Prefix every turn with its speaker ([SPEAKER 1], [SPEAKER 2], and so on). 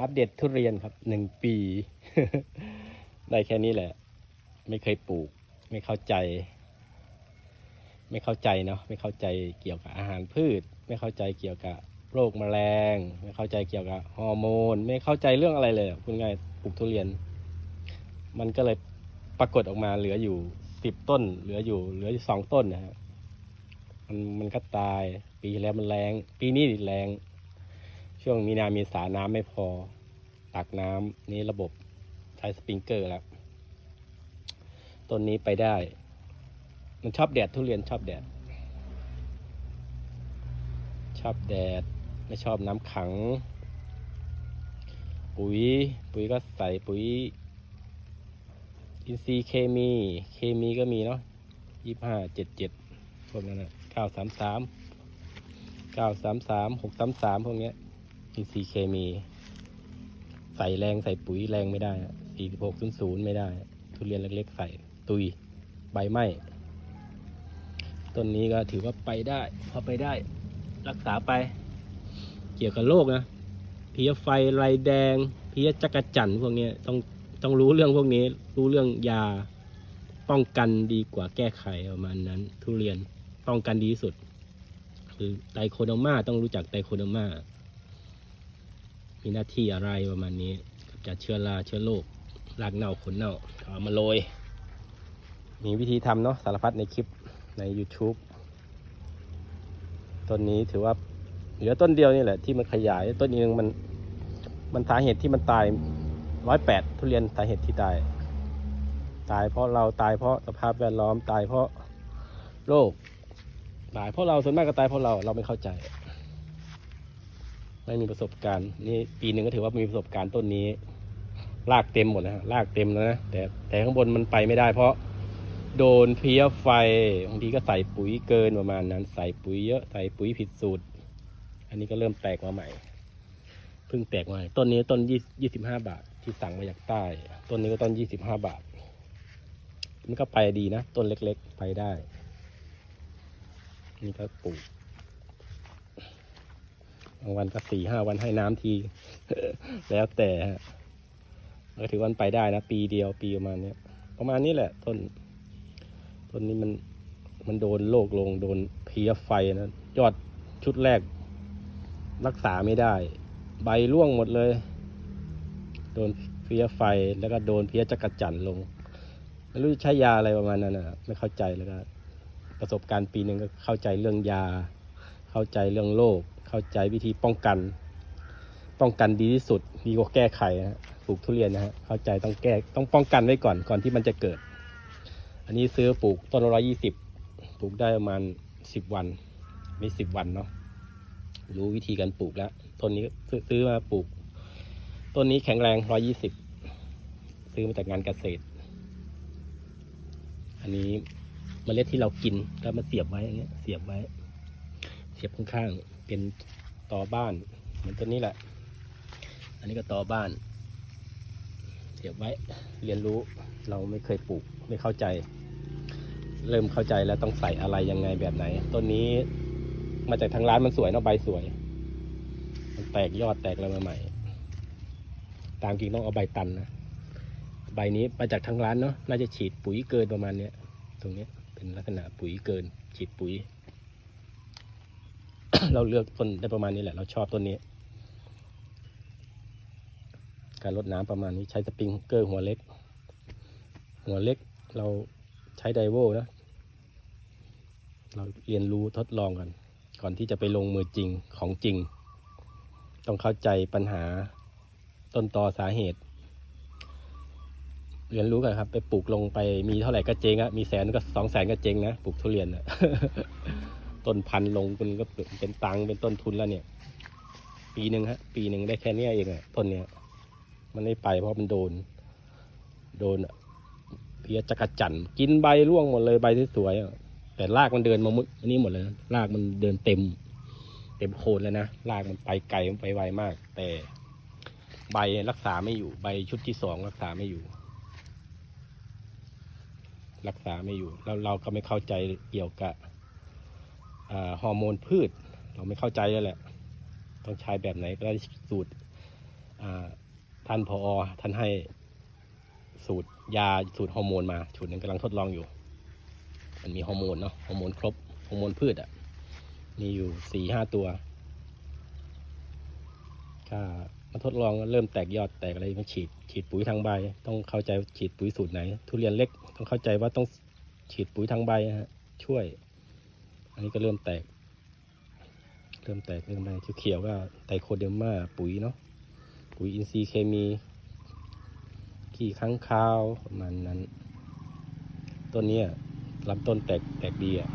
[SPEAKER 1] อัปเดตทุเรียนครับหนึ่งปี ได้แค่นี้แหละ ไม่เคยปลูก ไม่เข้าใจ ไม่เข้าใจเนาะไม่เข้าใจเกี่ยวกับอาหารพืช ไม่เข้าใจเกี่ยวกับโรคแมลง ไม่เข้าใจเกี่ยวกับฮอร์โมน ไม่เข้าใจเรื่องอะไรเลยคุณง่ายปลูกทุเรียน มันก็เลยปรากฏออกมาเหลืออยู่สิบต้น เหลืออยู่เหลืออยู่สองต้นนะฮะมันมันก็ตายปีแล้วมันแรง ปีนี้แรง ช่วงมีนามีสาน้ำไม่พอ ตักน้ำนี่ระบบใช้สปริงเกอร์แล้วต้นนี้ไปได้ มันชอบแดดทุเรียนชอบแดด ชอบแดด ไม่ชอบน้ำขัง ปุ๋ย ปุ๋ยก็ใส่ปุ๋ย อินทรีย์เคมี เคมีก็มีเนาะยี่ห้าเจ็ดเจ็ดพวกนั้นนะเก้าสามสามเก้าสามสามหกสามสามพวกเนี้ย อินทรีเคมี ใส่แรงใส่ปุ๋ยแรงไม่ได้สี่สิบหกศูนย์ศูนย์ไม่ได้ ทุเรียนเล็กๆ ใส่ตุยใบไหม้ต้นนี้ก็ถือว่าไปได้ พอไปได้ รักษาไป เกี่ยวกับโรคนะเพี้ยไฟไรแดง เพี้ยจักระจันพวกนี้ต้องต้องรู้เรื่องพวกนี้ รู้เรื่องยาป้องกันดีกว่าแก้ไขประมาณนั้น ทุเรียนป้องกันดีที่สุด คือไตโคโดมาต้องรู้จักไตโคโดมา มีหน้าที่อะไรประมาณนี้กำจัดเชื้อราเชื้อโรครากเน่าขนเน่าเอามาโรย มีวิธีทำเนาะสารพัดในคลิปใน YouTube ต้นนี้ถือว่าเหลือต้นเดียวนี่แหละที่มันขยายต้นนี้นึงมันมันสาเหตุที่มันตายร้อยแปดทุเรียนสาเหตุที่ตาย ตายเพราะเราตายเพราะสภาพแวดล้อมตายเพราะโรคตายเพราะเราส่วนมากก็ตายเพราะเราเราไม่เข้าใจ ไม่มีประสบการณ์นี่ปีหนึ่งก็ถือว่ามีประสบการณ์ต้นนี้รากเต็มหมดนะฮะรากเต็มแล้วนะแต่แต่ข้างบนมันไปไม่ได้ เพราะโดนเพี้ยไฟบางทีก็ใส่ปุ๋ยเกินประมาณนั้น ใส่ปุ๋ยเยอะใส่ปุ๋ยผิดสูตร อันนี้ก็เริ่มแตกมาใหม่เพิ่งแตกมาใหม่ต้นนี้ต้นยี่ยี่สิบห้าบาทที่สั่งมาจากใต้ ต้นนี้ก็ต้นยี่สิบห้าบาท มันก็ไปดีนะ ต้นเล็กๆ ไปได้ นี่ก็ปลูก บางวันก็สี่ห้าวันให้น้ำที แล้วแต่ฮะก็ถือวันไปได้นะ ปีเดียวปีประมาณนี้ประมาณนี้แหละ ต้น ต้นนี้มันมันโดนโรคลงโดนเพลี้ยไฟนะยอดชุดแรก รักษาไม่ได้ ใบร่วงหมดเลย โดนเพลี้ยไฟแล้วก็โดนเพลี้ยจักรจันลงไม่รู้ใช้ยาอะไรประมาณนั้นนะไม่เข้าใจแล้วก็ประสบการณ์ปีหนึ่งก็เข้าใจเรื่องยา เข้าใจเรื่องโรค เข้าใจวิธีป้องกัน ป้องกันดีที่สุดดีกว่าแก้ไขนะฮะปลูกทุเรียนนะฮะเข้าใจต้องแก้ต้องป้องกันไว้ก่อนก่อนที่มันจะเกิด อันนี้ซื้อปลูกต้นร้อยยี่สิบปลูกได้ประมาณสิบวันไม่สิบวันเนาะรู้วิธีการปลูกแล้วต้นนี้ซื้อมาปลูก ต้นนี้แข็งแรงร้อยี่สิบซื้อมาจากงานเกษตร อันนี้เมล็ดที่เรากินก็มาเสียบไว้อย่างเงี้ย เสียบไว้ เสียบข้างๆ เป็นต่อบ้าน เหมือนต้นนี้แหละ อันนี้ก็ต่อบ้านเสียบไว้เรียนรู้เราไม่เคยปลูกไม่เข้าใจ เริ่มเข้าใจแล้วต้องใส่อะไรยังไงแบบไหนต้นนี้มาจากทางร้านมันสวยเนาะใบสวย มันแตกยอดแตกอะไรมาใหม่ ตามจริงต้องเอาใบตันนะใบนี้มาจากทางร้านเนาะน่าจะฉีดปุ๋ยเกินประมาณเนี้ยตรงเนี้ยเป็นลักษณะปุ๋ยเกิน ฉีดปุ๋ย เราเลือกต้นได้ประมาณนี้แหละ เราชอบต้นนี้ การลดน้ำประมาณนี้ใช้สปริงเกอร์หัวเล็ก หัวเล็กเราใช้ไดโวนะ เราเรียนรู้ทดลองกัน ก่อนที่จะไปลงมือจริงของจริง ต้องเข้าใจปัญหาต้นตอสาเหตุ เรียนรู้กันครับ ไปปลูกลงไปมีเท่าไหร่ก็เจ๊งอะมีแสนก็สองแสนก็เจ๊งนะ ปลูกทุเรียนอะ ต้นพันลงเป็นก็เป็นตังค์เป็นต้นทุนแล้วเนี่ย ปีหนึ่งฮะ ปีหนึ่งได้แค่เนี้ยเองอะต้นเนี้ย มันไม่ไปเพราะมันโดน โดนเพียจักจั่นกินใบร่วงหมดเลยใบสวยๆแต่รากมันเดินมามุดอันนี้หมดเลยรากมันเดินเต็ม เต็มโคนแล้วนะรากมันไปไกลมันไปไวมาก แต่ใบรักษาไม่อยู่ ใบชุดที่สองรักษาไม่อยู่ รักษาไม่อยู่แล้วเราก็ไม่เข้าใจเกี่ยวกับ ฮอร์โมนพืช เราไม่เข้าใจแล้วแหละ ต้องใช้แบบไหนก็ได้สูตรท่านพอท่านให้สูตรยาสูตรฮอร์โมนมาชุดหนึงกำลังทดลองอยู่ มันมีฮอร์โมนเนาะฮอร์โมนครบฮอร์โมนพืชอะ่ะมีอยู่สี่ห้าตัวก็มาทดลองก็เริ่มแตกยอดแตกอะไรมาฉีดฉีดปุ๋ยทางใบ ต้องเข้าใจฉีดปุ๋ยสูตรไหน ทุเรียนเล็กต้องเข้าใจว่าต้องฉีดปุ๋ยทางใบฮะช่วย อันนี้ก็เริ่มแตก เริ่มแตกเริ่มอะไรเขียวๆก็ไตโคเดอร์มาปุ๋ยเนาะปุ๋ยอินทรีย์เคมี ขี้ค้างคาวประมาณนั้น ต้นนี้ลำต้นแตกแตกดีอะ